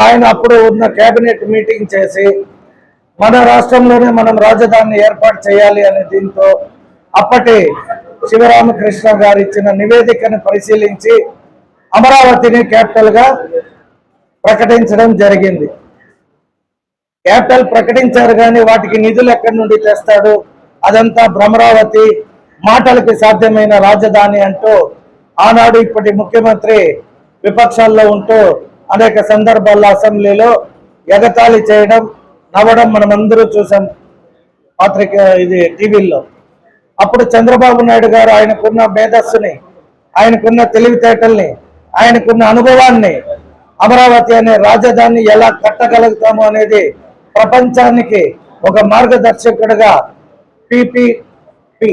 ఆయన అప్పుడు ఉన్న కేబినెట్ మీటింగ్ చేసి మన రాష్ట్రంలోనే మనం రాజధానిని ఏర్పాటు చేయాలి అనే దీంతో అప్పటి శివరామకృష్ణ గారు ఇచ్చిన నివేదికను పరిశీలించి అమరావతిని క్యాపిటల్గా ప్రకటించడం జరిగింది. క్యాపిటల్ ప్రకటించారు కానీ వాటికి నిధులు ఎక్కడి నుండి తెస్తాడు? అదంతా భ్రమరావతి మాటలకి సాధ్యమైన రాజధాని అంటూ ఆనాడు ఇప్పటి ముఖ్యమంత్రి విపక్షాల్లో ఉంటూ అనేక సందర్భాల్లో అసెంబ్లీలో ఎగతాళి చేయడం నవ్వడం మనమందరూ చూసాం పాత్రిక ఇది టీవీల్లో. అప్పుడు చంద్రబాబు నాయుడు గారు ఆయనకున్న మేధస్సుని ఆయనకున్న తెలివితేటల్ని ఆయనకున్న అనుభవాన్ని అమరావతి అనే రాజధాని ఎలా కట్టగలుగుతాము అనేది ప్రపంచానికి ఒక మార్గదర్శకుడిగా PPP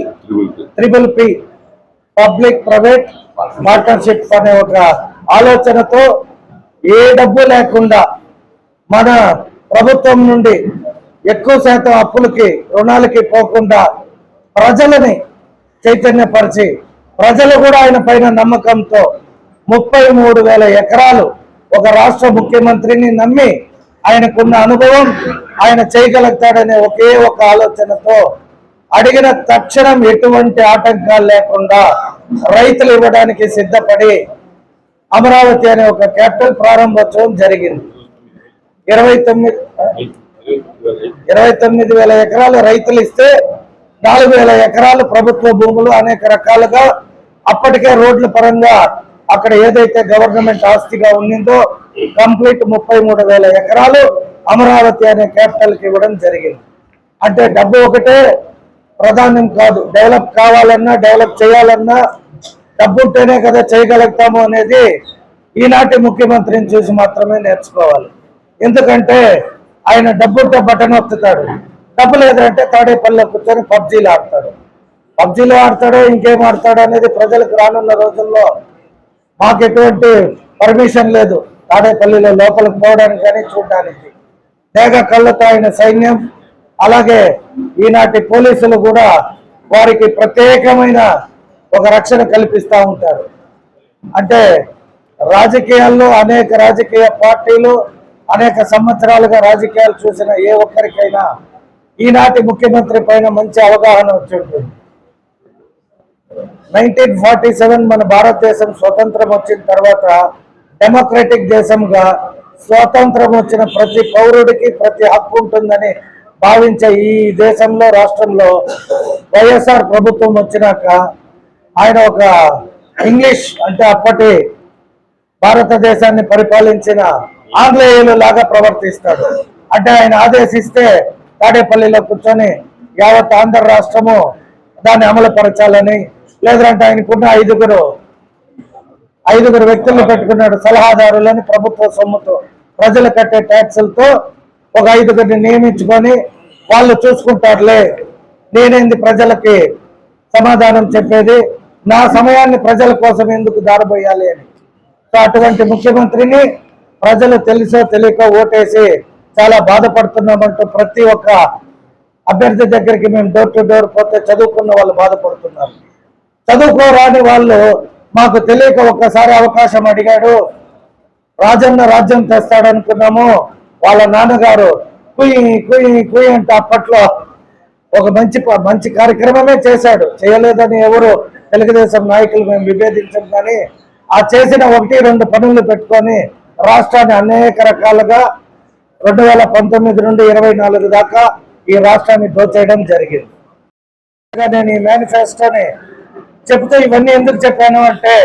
triple P public private partnership అనే ఒక ఆలోచనతో ఏ డబ్బు లేకుండా మన ప్రభుత్వం నుండి ఎక్కువ శాతం అప్పులకి రుణాలకి పోకుండా ప్రజలని చైతన్యపరిచి ప్రజలు కూడా ఆయన పైన నమ్మకంతో ముప్పై మూడు వేల ఎకరాలు ఒక రాష్ట్ర ముఖ్యమంత్రిని నమ్మి ఆయనకున్న అనుభవం ఆయన చేయగలుగుతాడనే ఒకే ఒక ఆలోచనతో అడిగిన తక్షణం ఎటువంటి ఆటంకాలు లేకుండా రైతులు ఇవ్వడానికి సిద్ధపడి అమరావతి అనే ఒక క్యాపిటల్ ప్రారంభోత్సవం జరిగింది. ఇరవై తొమ్మిది ఇరవై తొమ్మిది వేల ఎకరాలు రైతులు ఇస్తే నాలుగు వేల ఎకరాలు ప్రభుత్వ భూములు అనేక రకాలుగా అప్పటికే రోడ్ల పరంగా అక్కడ ఏదైతే గవర్నమెంట్ ఆస్తిగా ఉండిందో కంప్లీట్ ముప్పై మూడు వేల ఎకరాలు అమరావతి అనే క్యాపిటల్కి ఇవ్వడం జరిగింది. అంటే డబ్బు ఒకటే ప్రధానం కాదు. డెవలప్ కావాలన్నా డెవలప్ చేయాలన్నా డబ్బు ఉంటేనే కదా చేయగలుగుతాము అనేది ఈనాటి ముఖ్యమంత్రిని చూసి మాత్రమే నేర్చుకోవాలి. ఎందుకంటే ఆయన డబ్బుంటే బటన్ వత్తుతాడు డబ్బు లేదంటే తాడేపల్లిలో కూర్చొని పబ్జీలు ఆడతాడు. పబ్జీలు ఆడతాడో ఇంకేం ఆడతాడో అనేది ప్రజలకు రానున్న రోజుల్లో మాకు ఎటువంటి పర్మిషన్ లేదు. తాడేపల్లిలో లోపలికి పోవడానికి కానీ చూడడానికి. తేగ కళ్ళతో ఆయన సైన్యం అలాగే ఈనాటి పోలీసులు కూడా వారికి ప్రత్యేకమైన ఒక రక్షణ కల్పిస్తూ ఉంటారు. అంటే రాజకీయాల్లో అనేక రాజకీయ పార్టీలు అనేక సంవత్సరాలుగా రాజకీయాలు చూసిన ఏ ఒక్కరికైనా ఈనాటి ముఖ్యమంత్రి పైన మంచి అవగాహన వచ్చి ఉంటుంది. నైన్టీన్ ఫార్టీ సెవెన్ మన భారతదేశం స్వతంత్రం వచ్చిన తర్వాత డెమోక్రటిక్ దేశంగా స్వాతంత్రం వచ్చిన ప్రతి పౌరుడికి ప్రతి హక్కు ఉంటుందని భావించే ఈ దేశంలో రాష్ట్రంలో వైఎస్ఆర్ ప్రభుత్వం వచ్చినాక ఆయన ఒక ఇంగ్లీష్ అంటే అప్పటి భారతదేశాన్ని పరిపాలించిన ఆంగ్లేయులు లాగా ప్రవర్తిస్తాడు. అంటే ఆయన ఆదేశిస్తే తాడేపల్లిలో కూర్చొని యావత్ ఆంధ్ర రాష్ట్రము దాన్ని అమలు పరచాలని లేదంటే ఆయనకున్న ఐదుగురు ఐదుగురు వ్యక్తులను పెట్టుకున్నాడు సలహాదారులని ప్రభుత్వ సొమ్ముతో ప్రజలు కట్టే ట్యాక్సులతో ఒక ఐదుగురిని నియమించుకొని వాళ్ళు చూసుకుంటారులే నేనేంది ప్రజలకి సమాధానం చెప్పేది? నా సమయాన్ని ప్రజల కోసం ఎందుకు దారబోయాలి అని. సో అటువంటి ముఖ్యమంత్రిని ప్రజలు తెలుసో తెలియక ఓటేసి చాలా బాధపడుతున్నామంటూ ప్రతి ఒక్క అభ్యర్థి దగ్గరికి మేము డోర్ టు డోర్ పోతే చదువుకున్న వాళ్ళు బాధపడుతున్నారు. చదువుకోరాని వాళ్ళు మాకు తెలియక ఒక్కసారి అవకాశం అడిగాడు. రాజన్న రాజ్యం తెస్తాడనుకున్నాము. వాళ్ళ నాన్నగారు కుయి కుయి కుయి అంటే అప్పట్లో ఒక మంచి మంచి కార్యక్రమమే చేశాడు. చేయలేదని ఎవరు తెలుగుదేశం నాయకులు మేము విభేదించం కానీ ఆ చేసిన ఒకటి రెండు పనులు పెట్టుకొని రాష్ట్రాన్ని అనేక రకాలుగా రెండు వేల పంతొమ్మిది నుండి ఇరవై నాలుగు దాకా ఈ రాష్ట్రాన్ని దోచేయడం జరిగింది. నేను ఈ మేనిఫెస్టోని చెప్తే ఇవన్నీ ఎందుకు చెప్పాను అంటే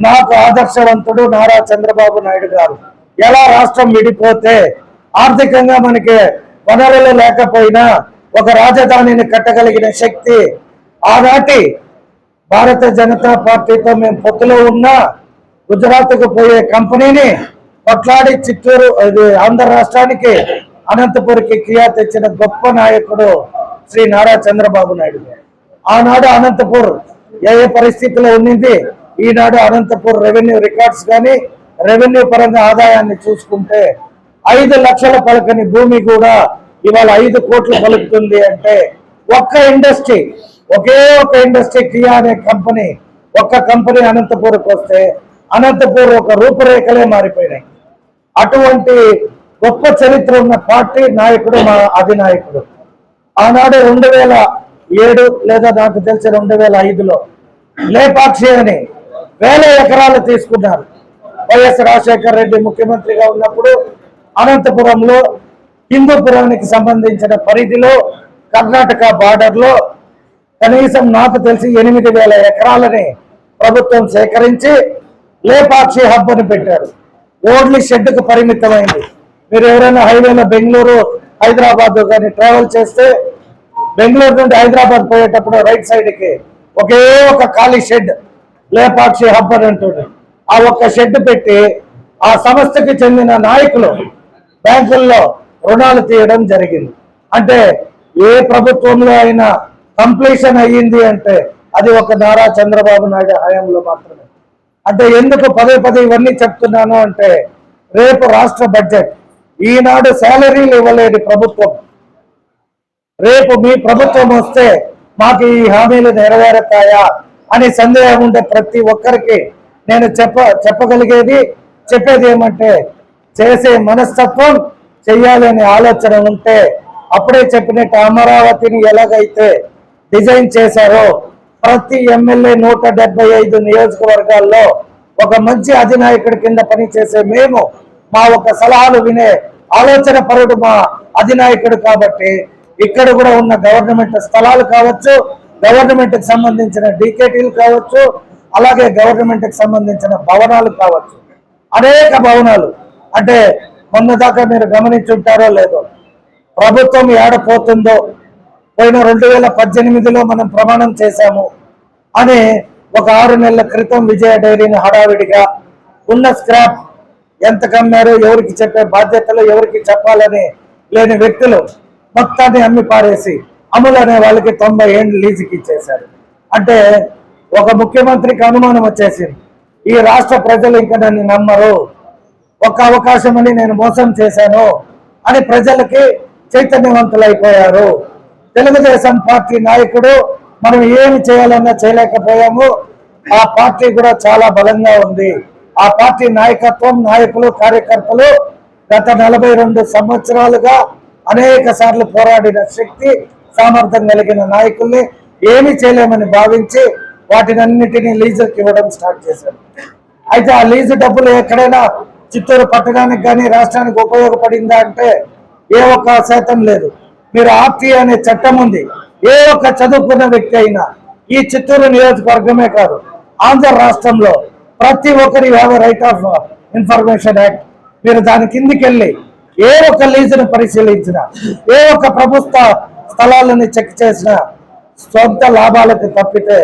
నాకు ఆదర్శవంతుడు నారా చంద్రబాబు నాయుడు గారు. ఎలా రాష్ట్రం విడిపోతే ఆర్థికంగా మనకి వనరులు లేకపోయినా ఒక రాజధానిని కట్టగలిగిన శక్తి ఆనాటి భారత జనతా పార్టీతో మేము పొత్తులో ఉన్న గుజరాత్కు పోయే కంపెనీని కొట్లాడి చిత్తూరు ఇది ఆంధ్ర రాష్ట్రానికి అనంతపురికి క్రియా తెచ్చిన గొప్ప నాయకుడు శ్రీ నారా చంద్రబాబు నాయుడు ఆనాడు అనంతపూర్ ఏ ఏ పరిస్థితిలో ఉండింది ఈనాడు అనంతపూర్ రెవెన్యూ రికార్డ్స్ కానీ రెవెన్యూ పరంగా ఆదాయాన్ని చూసుకుంటే ఐదు లక్షల పలకని భూమి కూడా ఇవాళ ఐదు కోట్లు పలుకుతుంది అంటే ఒక్క ఇండస్ట్రీ ఒకే ఒక ఇండస్ట్రీ కియా అనే కంపెనీ ఒక్క కంపెనీ అనంతపూర్కి వస్తే అనంతపూర్ ఒక రూపురేఖలే మారిపోయినాయి. అటువంటి గొప్ప చరిత్ర ఉన్న పార్టీ నాయకుడు మా అధినాయకుడు. ఆనాడు రెండు వేల ఏడు లేదా నాకు తెలిసి రెండు వేల ఐదులో లేపాక్షి అని వేల ఎకరాలు తీసుకున్నారు. వైఎస్ రాజశేఖర రెడ్డి ముఖ్యమంత్రిగా ఉన్నప్పుడు అనంతపురంలో హిందూపురానికి సంబంధించిన పరిధిలో కర్ణాటక బార్డర్లో కనీసం నాకు తెలిసి ఎనిమిది వేల ఎకరాలని ప్రభుత్వం సేకరించి లేపాక్షి హబ్ అని పెట్టారు. ఓన్లీ షెడ్కు పరిమితమైంది. మీరు ఎవరైనా హైవేలో బెంగళూరు హైదరాబాద్ కానీ ట్రావెల్ చేస్తే బెంగళూరు నుండి హైదరాబాద్ పోయేటప్పుడు రైట్ సైడ్కి ఒకే ఒక ఖాళీ షెడ్ లేపాక్షి హబ్ అని ఆ ఒక్క షెడ్ పెట్టి ఆ సంస్థకి చెందిన నాయకులు బ్యాంకుల్లో రుణాలు తీయడం జరిగింది. అంటే ఏ ప్రభుత్వంలో అయినా కంప్లీషన్ అయ్యింది అంటే అది ఒక నారా చంద్రబాబు నాయుడు హయాంలో మాత్రమే. అంటే ఎందుకు పదే పదే ఇవన్నీ చెప్తున్నాను అంటే రేపు రాష్ట్ర బడ్జెట్ ఈనాడు శాలరీలు ఇవ్వలేని ప్రభుత్వం. రేపు మీ ప్రభుత్వం వస్తే మాకు ఈ హామీలు నెరవేరుతాయా అని సందేహం ఉండే ప్రతి ఒక్కరికి నేను చెప్ప చెప్పగలిగేది చెప్పేది ఏమంటే చేసే మనస్తత్వం చెయ్యాలి అనే ఆలోచన ఉంటే అప్పుడే చెప్పినట్టు అమరావతిని ఎలాగైతే డిజైన్ చేశారో. ప్రతి ఎమ్మెల్యే నూట డెబ్బై ఐదు నియోజకవర్గాల్లో ఒక మంచి అధినాయకుడి కింద పనిచేసే మేము మా ఒక సలహాలు వినే ఆలోచన పరుడు మా అధినాయకుడు కాబట్టి ఇక్కడ కూడా ఉన్న గవర్నమెంట్ స్థలాలు కావచ్చు గవర్నమెంట్కి సంబంధించిన డీకేటీలు కావచ్చు అలాగే గవర్నమెంట్కి సంబంధించిన భవనాలు కావచ్చు. అనేక భవనాలు. అంటే మొన్న దాకా మీరు గమనించుంటారో లేదో ప్రభుత్వం ఏడపోతుందో పోయిన రెండు వేల పద్దెనిమిదిలో మనం ప్రమాణం చేశాము. అని ఒక ఆరు నెలల క్రితం విజయ డైరీని హడావిడిగా ఉన్న స్క్రాప్ ఎంత కమ్మారో ఎవరికి చెప్పే బాధ్యతలు ఎవరికి చెప్పాలని లేని వ్యక్తులు మొత్తాన్ని అమ్మి పారేసి అమలు అనే వాళ్ళకి తొంభై ఏళ్ళు లీజుకి ఇచ్చేశారు. అంటే ఒక ముఖ్యమంత్రికి అనుమానం వచ్చేసింది. ఈ రాష్ట్ర ప్రజలు ఇంకా నన్ను నమ్మరు. ఒక అవకాశం అని నేను మోసం చేశాను అని ప్రజలకి చైతన్యవంతులైపోయారు. తెలుగుదేశం పార్టీ నాయకుడు మనం ఏమి చేయాలన్నా చేయలేకపోయాము. ఆ పార్టీ కూడా చాలా బలంగా ఉంది. ఆ పార్టీ నాయకత్వం నాయకులు కార్యకర్తలు గత నలభై రెండు సంవత్సరాలుగా అనేక సార్లు పోరాడిన శక్తి సామర్థ్యం కలిగిన నాయకుల్ని ఏమి చేయలేమని భావించి వాటినన్నిటినీ లీజుకి ఇవ్వడం స్టార్ట్ చేశారు. అయితే ఆ లీజు డబ్బులు ఎక్కడైనా చిత్తూరు పట్టణానికి కానీ రాష్ట్రానికి ఉపయోగపడిందా అంటే ఏ ఒక్క శాతం లేదు. మీరు ఆర్టీ అనే చట్టం ఉంది. ఏ ఒక్క చదువుకున్న వ్యక్తి అయినా ఈ చిత్తూరు నియోజకవర్గమే కాదు ఆంధ్ర రాష్ట్రంలో ప్రతి ఒక్కరి have right of information act మీరు దాని కిందికి వెళ్ళి ఏ ఒక్క లీజును పరిశీలించిన ఏ ఒక్క ప్రభుత్వ స్థలాలని చెక్ చేసిన సొంత లాభాలకు తప్పితే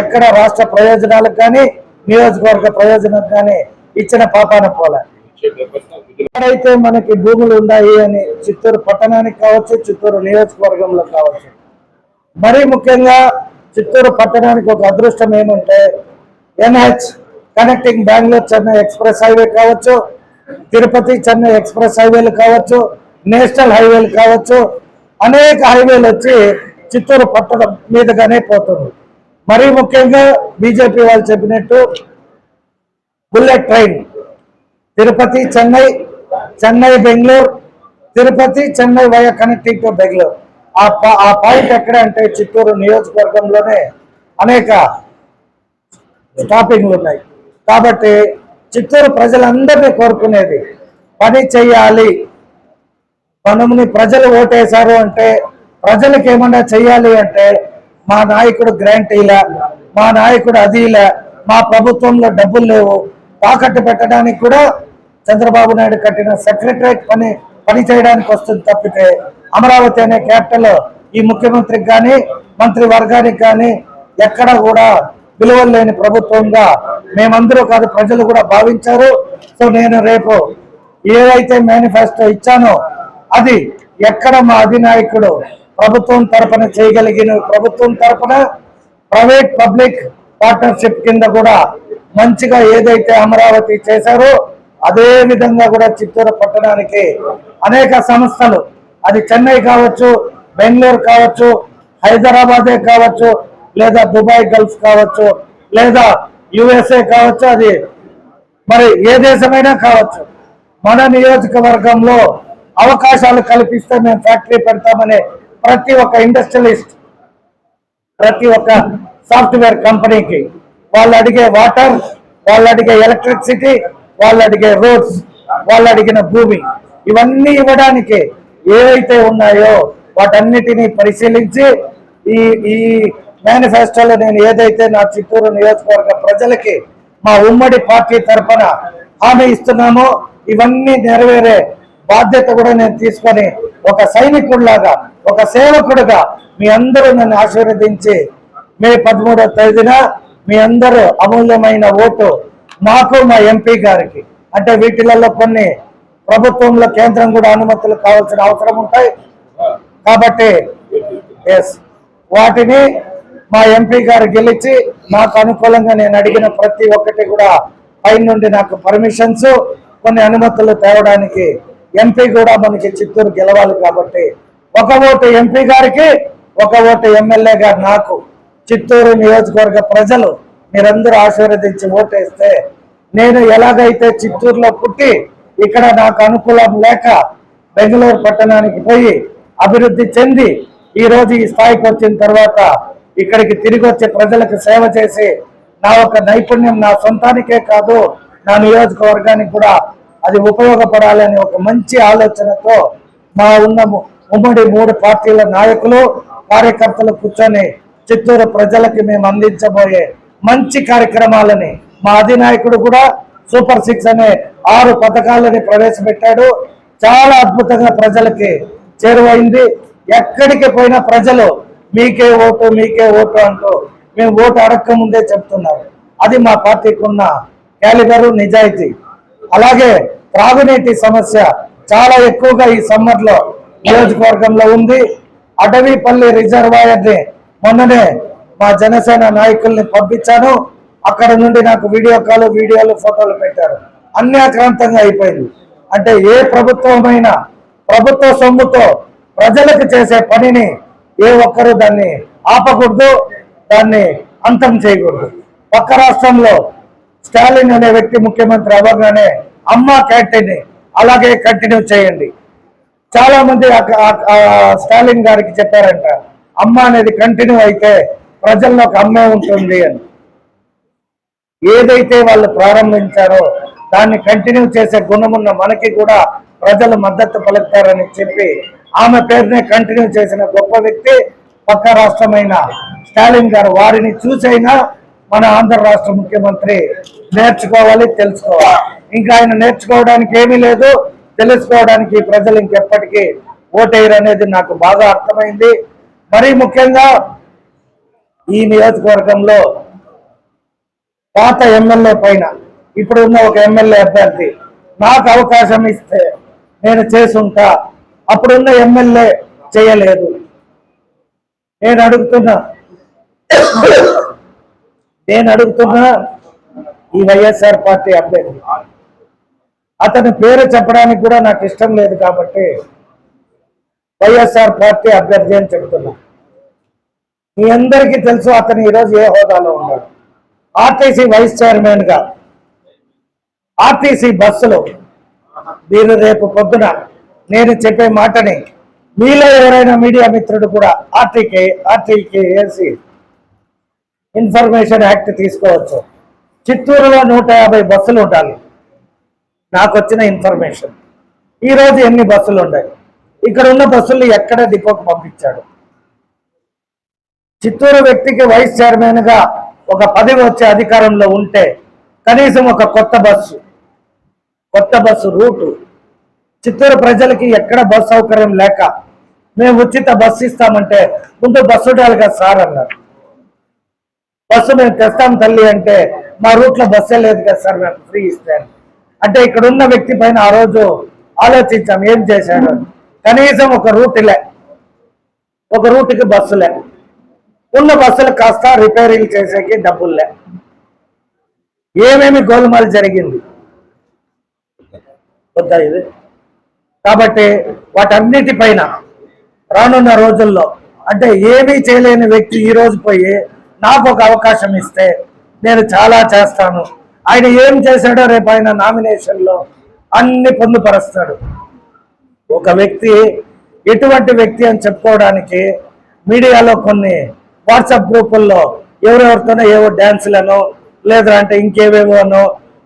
ఎక్కడ రాష్ట్ర ప్రయోజనాలకు కానీ నియోజకవర్గ ప్రయోజనం కానీ ఇచ్చిన పాపాన పోలే. ఎక్కడైతే మనకి భూములు ఉన్నాయి అని చిత్తూరు పట్టణానికి కావచ్చు చిత్తూరు నియోజకవర్గంలో కావచ్చు మరీ ముఖ్యంగా చిత్తూరు పట్టణానికి ఒక అదృష్టం ఏమంటే NH connecting Bengaluru Chennai express highway కావచ్చు తిరుపతి చెన్నై ఎక్స్ప్రెస్ హైవేలు కావచ్చు నేషనల్ హైవేలు కావచ్చు అనేక హైవేలు వచ్చి చిత్తూరు పట్టణం మీదుగానే పోతుంది. మరీ ముఖ్యంగా బీజేపీ వాళ్ళు చెప్పినట్టు bullet train Tirupati Chennai Chennai Bengaluru Tirupati Chennai via connecting to Bengaluru. ఆ పా- ఆ పాయింట్ ఎక్కడ అంటే చిత్తూరు నియోజకవర్గంలోనే అనేక స్టాపింగ్లు ఉన్నాయి. కాబట్టి చిత్తూరు ప్రజలందరినీ కోరుకునేది పని చెయ్యాలి. మనముని ప్రజలు ఓటేశారు అంటే ప్రజలకు ఏమన్నా చెయ్యాలి అంటే మా నాయకుడు గ్రాంటీలా మా నాయకుడు అదిలా మా ప్రభుత్వంలో డబ్బులు లేవు. తాకట్టు పెట్టడానికి కూడా చంద్రబాబు నాయుడు కట్టిన సెక్రటరేట్ పని పని చేయడానికి వస్తుంది తప్పితే అమరావతి అనే క్యాపిటల్ ఈ ముఖ్యమంత్రికి కానీ మంత్రి వర్గానికి కానీ ఎక్కడ కూడా విలువలు లేని ప్రభుత్వంగా మేమందరూ కాదు ప్రజలు కూడా భావించారు. సో నేను రేపు ఏదైతే మేనిఫెస్టో ఇచ్చానో అది ఎక్కడ మా అధినాయకుడు ప్రభుత్వం తరపున చేయగలిగిన ప్రభుత్వం తరపున ప్రైవేట్ పబ్లిక్ పార్ట్నర్షిప్ కింద కూడా మంచిగా ఏదైతే అమరావతి చేశారో అదే విధంగా కూడా చిత్తూరు పట్టణానికి అనేక సంస్థలు అది చెన్నై కావచ్చు బెంగళూరు కావచ్చు హైదరాబాదే కావచ్చు లేదా దుబాయ్ గల్ఫ్ కావచ్చు లేదా యుఎస్ఏ కావచ్చు అది మరి ఏ దేశమైనా కావచ్చు. మన నియోజకవర్గంలో అవకాశాలు కల్పిస్తే మేము ఫ్యాక్టరీ పెడతామనే ప్రతి ఒక్క ఇండస్ట్రియలిస్ట్ ప్రతి ఒక్క సాఫ్ట్వేర్ కంపెనీకి వాళ్ళు అడిగే వాటర్ వాళ్ళు అడిగే ఎలక్ట్రిసిటీ వాళ్ళు అడిగే రోడ్స్ వాళ్ళు అడిగిన భూమి ఇవన్నీ ఇవ్వడానికి ఏవైతే ఉన్నాయో వాటన్నిటినీ పరిశీలించి ఈ ఈ మేనిఫెస్టోలో నేను ఏదైతే నా చిత్తూరు నియోజకవర్గ ప్రజలకి మా ఉమ్మడి పార్టీ తరఫున హామీ ఇస్తున్నామో ఇవన్నీ నెరవేరే బాధ్యత కూడా నేను తీసుకొని ఒక సైనికుడిలాగా ఒక సేవకుడిగా మీ అందరూ నన్ను ఆశీర్వదించి మే పదమూడవ తేదీన మీ అందరూ అమూల్యమైన ఓటు నాకు మా ఎంపీ గారికి. అంటే వీటిలలో కొన్ని ప్రభుత్వంలో కేంద్రం కూడా అనుమతులు కావాల్సిన అవసరం ఉంటాయి. కాబట్టి ఎస్ వాటిని మా ఎంపీ గారు గెలిచి నాకు అనుకూలంగా నేను అడిగిన ప్రతి ఒక్కటి కూడా పైన నుండి నాకు పర్మిషన్స్ కొన్ని అనుమతులు తేవడానికి ఎంపీ కూడా మనకి చిత్తూరు గెలవాలి కాబట్టి ఒక ఓటు ఎంపీ గారికి ఒక ఓటు ఎమ్మెల్యే గారు నాకు. చిత్తూరు నియోజకవర్గ ప్రజలు మీరందరూ ఆశీర్వదించి ఓటేస్తే నేను ఎలాగైతే చిత్తూరులో పుట్టి ఇక్కడ నాకు అనుకూలం లేక బెంగళూరు పట్టణానికి పోయి అభివృద్ధి చెంది ఈ రోజు ఈ స్థాయికి వచ్చిన తర్వాత ఇక్కడికి తిరిగి వచ్చే ప్రజలకు సేవ చేసి నా యొక్క నైపుణ్యం నా సొంతానికే కాదు నా నియోజకవర్గానికి కూడా అది ఉపయోగపడాలని ఒక మంచి ఆలోచనతో మా ఉన్న ఉమ్మడి మూడు పార్టీల నాయకులు కార్యకర్తలు కూర్చొని చిత్తూరు ప్రజలకి మేము అందించబోయే మంచి కార్యక్రమాలని మా అధినాయకుడు కూడా సూపర్ సిక్స్ అనే ఆరు పథకాలని ప్రవేశపెట్టాడు. చాలా అద్భుతంగా ప్రజలకి చేరువైంది. ఎక్కడికి పోయినా ప్రజలు మీకే ఓటు మీకే ఓటు అంటూ మేము ఓటు అడక్క ముందే చెప్తున్నారు. అది మా పార్టీకి ఉన్న క్యాలిబరు నిజాయితీ. అలాగే త్రాగునీటి సమస్య చాలా ఎక్కువగా ఈ సమ్మర్లో నియోజకవర్గంలో ఉంది. అటవీపల్లి రిజర్వాయర్ని మొన్ననే మా జనసేన నాయకుల్ని పంపించాను. అక్కడ నుండి నాకు వీడియో కాల్ వీడియోలు ఫోటోలు పెట్టారు. అన్ని అక్రాంతంగా అయిపోయింది. అంటే ఏ ప్రభుత్వమైనా ప్రభుత్వ సొమ్ముతో ప్రజలకు చేసే పనిని ఏ ఒక్కరూ దాన్ని ఆపకూడదు దాన్ని అంతం చేయకూడదు. పక్క రాష్ట్రంలో స్టాలిన్ అనే వ్యక్తి ముఖ్యమంత్రి అవ్వగానే అమ్మ క్యాంటీన్ అలాగే కంటిన్యూ చేయండి. చాలా మంది స్టాలిన్ గారికి చెప్పారంట అమ్మ అనేది కంటిన్యూ అయితే ప్రజల్లో ఒక అమ్మే ఉంటుంది అని. ఏదైతే వాళ్ళు ప్రారంభించారో దాన్ని కంటిన్యూ చేసే గుణమున్న మనకి కూడా ప్రజలు మద్దతు పలుకుతారని చెప్పి ఆమె పేరునే కంటిన్యూ చేసిన గొప్ప వ్యక్తి పక్క రాష్ట్రమైన స్టాలిన్ గారు. వారిని చూసైనా మన ఆంధ్ర రాష్ట్ర ముఖ్యమంత్రి నేర్చుకోవాలి తెలుసుకోవాలి. ఇంకా ఆయన నేర్చుకోవడానికి ఏమీ లేదు. తెలుసుకోవడానికి ప్రజలు ఇంకెప్పటికీ ఓటేయరు అనేది నాకు బాగా అర్థమైంది. మరీ ముఖ్యంగా ఈ నియోజకవర్గంలో పాత ఎమ్మెల్యే పైన ఇప్పుడు ఉన్న ఒక ఎమ్మెల్యే అభ్యర్థి నాకు అవకాశం ఇస్తే నేను చేసుంటా. అప్పుడున్న ఎమ్మెల్యే చేయలేదు. నేను అడుగుతున్నా నేను అడుగుతున్నా ఈ వైఎస్ఆర్ పార్టీ అభ్యర్థి. అతని పేరు చెప్పడానికి కూడా నాకు ఇష్టం లేదు కాబట్టి వైఎస్ఆర్ పార్టీ అభ్యర్థి అని చెబుతున్నా. మీ అందరికీ తెలుసు అతను ఈరోజు ఏ హోదాలో ఉన్నాడు. ఆర్టీసీ వైస్ చైర్మన్గా ఆర్టీసీ బస్సులు మీరు రేపు పొద్దున నేను చెప్పే మాటని మీలో ఎవరైనా మీడియా మిత్రుడు కూడా ఆర్టీకే ఆర్టీకే వేసి ఇన్ఫర్మేషన్ యాక్ట్ తీసుకోవచ్చు. చిత్తూరులో నూట యాభై బస్సులు ఉండాలి. నాకు వచ్చిన ఇన్ఫర్మేషన్. ఈరోజు ఎన్ని బస్సులు ఉన్నాయి ఇక్కడ ఉన్న బస్సులు ఎక్కడ డిపోకి పంపించాడు? చిత్తూరు వ్యక్తికి వైస్ చైర్మన్గా ఒక పదవి వచ్చే అధికారంలో ఉంటే కనీసం ఒక కొత్త బస్సు కొత్త బస్సు రూటు. చిత్తూరు ప్రజలకి ఎక్కడ బస్సు సౌకర్యం లేక మేము ఉచిత బస్సు ఇస్తామంటే ముందు బస్సు ఉండాలిగా సార్ అన్నారు. బస్సు మేము తెస్తాం తల్లి అంటే మా రూట్లో బస్సే లేదు కదా సార్ మేము ఫ్రీ ఇస్తాను అంటే ఇక్కడ ఉన్న వ్యక్తి పైన ఆ రోజు ఆలోచించాం ఏం చేశాడు? కనీసం ఒక రూట్ లే ఒక రూట్కి బస్సులే ఉన్న బస్సులు కాస్త రిపేరింగ్ చేసేకి డబ్బుల్లే. ఏమేమి గోల్మాల్ జరిగింది? వద్దా ఇది? కాబట్టి వాటన్నిటిపైన రానున్న రోజుల్లో అంటే ఏమీ చేయలేని వ్యక్తి ఈరోజు పోయి నాకు ఒక అవకాశం ఇస్తే నేను చాలా చేస్తాను. ఆయన ఏం చేశాడో రేపు ఆయన నామినేషన్లో అన్ని పొందుపరుస్తాడు. ఒక వ్యక్తి ఎటువంటి వ్యక్తి అని చెప్పుకోవడానికి మీడియాలో కొన్ని వాట్సాప్ గ్రూపుల్లో ఎవరెవరితోనో ఏవో డ్యాన్సులను లేదా అంటే ఇంకేవేవోనో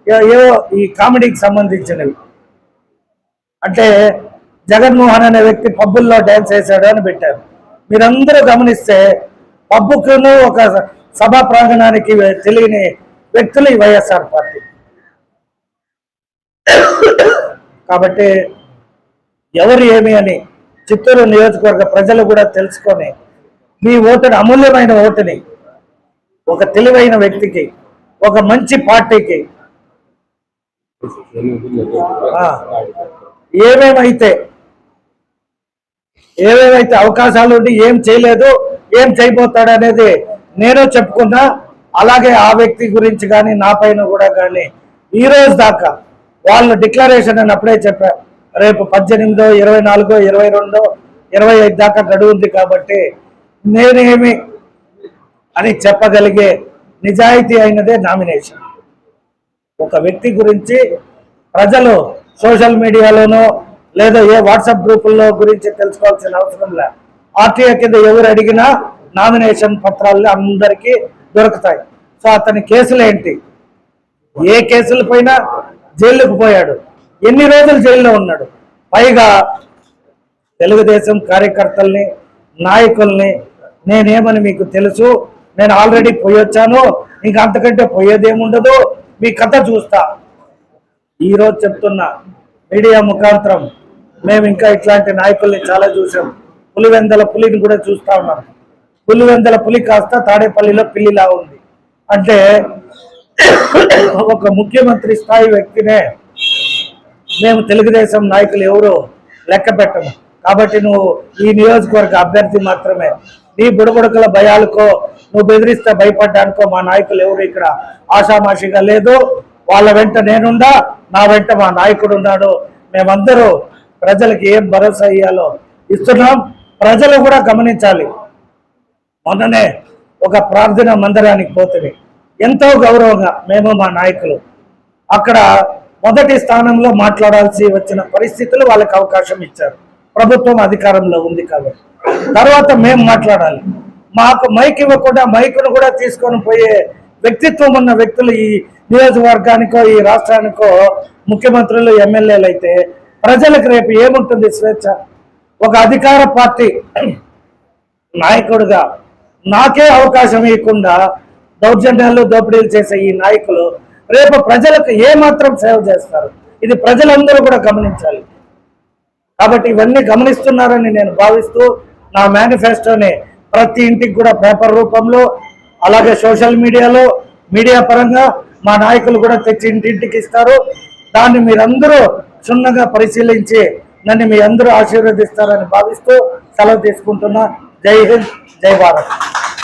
ఏవో ఈ కామెడీకి సంబంధించినవి. అంటే జగన్మోహన్ అనే వ్యక్తి పబ్బుల్లో డ్యాన్స్ వేశాడు అని పెట్టారు. మీరందరూ గమనిస్తే పబ్బుకును ఒక సభా ప్రాంగణానికి తెలియని వ్యక్తులు ఈ వైఎస్ఆర్ పార్టీ. కాబట్టి ఎవరు ఏమి అని చిత్తూరు నియోజకవర్గ ప్రజలు కూడా తెలుసుకొని మీ ఓటుని అమూల్యమైన ఓటుని ఒక తెలివైన వ్యక్తికి ఒక మంచి పార్టీకి ఏమేమైతే ఏమేమైతే అవకాశాలు ఉండి ఏం చేయలేదు ఏం చేయబోతాడు అనేది నేను చెప్పుకున్నా అలాగే ఆ వ్యక్తి గురించి కానీ నా పైన కూడా కానీ ఈ రోజు దాకా వాళ్ళు డిక్లరేషన్ అని అప్పుడే చెప్పా రేపు పద్దెనిమిదో ఇరవై నాలుగో ఇరవై రెండో ఇరవై ఐదు దాకా గడువు ఉంది కాబట్టి నేనేమి అని చెప్పగలిగే నిజాయితీ అయినదే నామినేషన్. ఒక వ్యక్తి గురించి ప్రజలు సోషల్ మీడియాలోనో లేదా ఏ వాట్సాప్ గ్రూపుల్లో గురించి తెలుసుకోవాల్సిన అవసరం లే. ఆర్టీఐ కింద ఎవరు అడిగినా నామినేషన్ పత్రాలు అందరికీ దొరుకుతాయి. సో అతని కేసులు ఏంటి? ఏ కేసుల పైన జైలుకు పోయాడు. ఎన్ని రోజులు జైల్లో ఉన్నాడు? పైగా తెలుగుదేశం కార్యకర్తల్ని నాయకుల్ని నేనేమని మీకు తెలుసు? నేను ఆల్రెడీ పోయొచ్చాను. ఇంకా అంతకంటే పోయేదేముండదు. మీ కథ చూస్తా. ఈరోజు చెప్తున్నా మీడియా ముఖాంతరం. మేము ఇంకా ఇట్లాంటి నాయకుల్ని చాలా చూసాం పులివెందల పులిని కూడా చూస్తా ఉన్నాం. పులివెందల పులి కాస్త తాడేపల్లిలో పిల్లిలా ఉంది. అంటే ఒక ముఖ్యమంత్రి స్థాయి వ్యక్తినే మేము తెలుగుదేశం నాయకులు ఎవరు లెక్క పెట్టము. కాబట్టి నువ్వు ఈ నియోజకవర్గ అభ్యర్థి మాత్రమే. నీ బుడబుడకల భయాలకో నువ్వు బెదిరిస్తే భయపడ్డానికో మా నాయకులు ఎవరు ఇక్కడ ఆషామాషిగా లేదు. వాళ్ళ వెంట నేనుండా నా వెంట మా నాయకుడు ఉన్నాడు. మేమందరూ ప్రజలకు ఏం భరోసా ఇయ్యాలో ఇస్తున్నాం. ప్రజలు కూడా గమనించాలి. మొన్ననే ఒక ప్రార్థన మందిరానికి పోతుంది ఎంతో గౌరవంగా మేము మా నాయకులు. అక్కడ మొదటి స్థానంలో మాట్లాడాల్సి వచ్చిన పరిస్థితులు వాళ్ళకి అవకాశం ఇచ్చారు. ప్రభుత్వం అధికారంలో ఉంది కాబట్టి. తర్వాత మేము మాట్లాడాలి. మాకు మైక్ ఇవ్వకుండా మైకును కూడా తీసుకొని పోయే వ్యక్తిత్వం ఉన్న వ్యక్తులు ఈ నియోజకవర్గానికో ఈ రాష్ట్రానికో ముఖ్యమంత్రులు ఎమ్మెల్యేలు అయితే ప్రజలకు రేపు ఏముంటుంది స్వేచ్ఛ? ఒక అధికార పార్టీ నాయకుడిగా నాకే అవకాశం ఇవ్వకుండా దౌర్జన్యాలు దోపిడీలు చేసే ఈ నాయకులు రేపు ప్రజలకు ఏ మాత్రం సేవ చేస్తారు? ఇది ప్రజలందరూ కూడా గమనించాలి. కాబట్టి ఇవన్నీ గమనిస్తున్నారని నేను భావిస్తూ నా మేనిఫెస్టోని ప్రతి ఇంటికి కూడా పేపర్ రూపంలో అలాగే సోషల్ మీడియాలో మీడియా పరంగా మా నాయకులు కూడా తెచ్చి ఇంటింటికి ఇస్తారు. దాన్ని మీరందరూ క్షుణ్ణంగా పరిశీలించి నన్ను మీ అందరూ ఆశీర్వదిస్తారని భావిస్తూ సెలవు తీసుకుంటున్నా. జై హింద్ జై భారత్.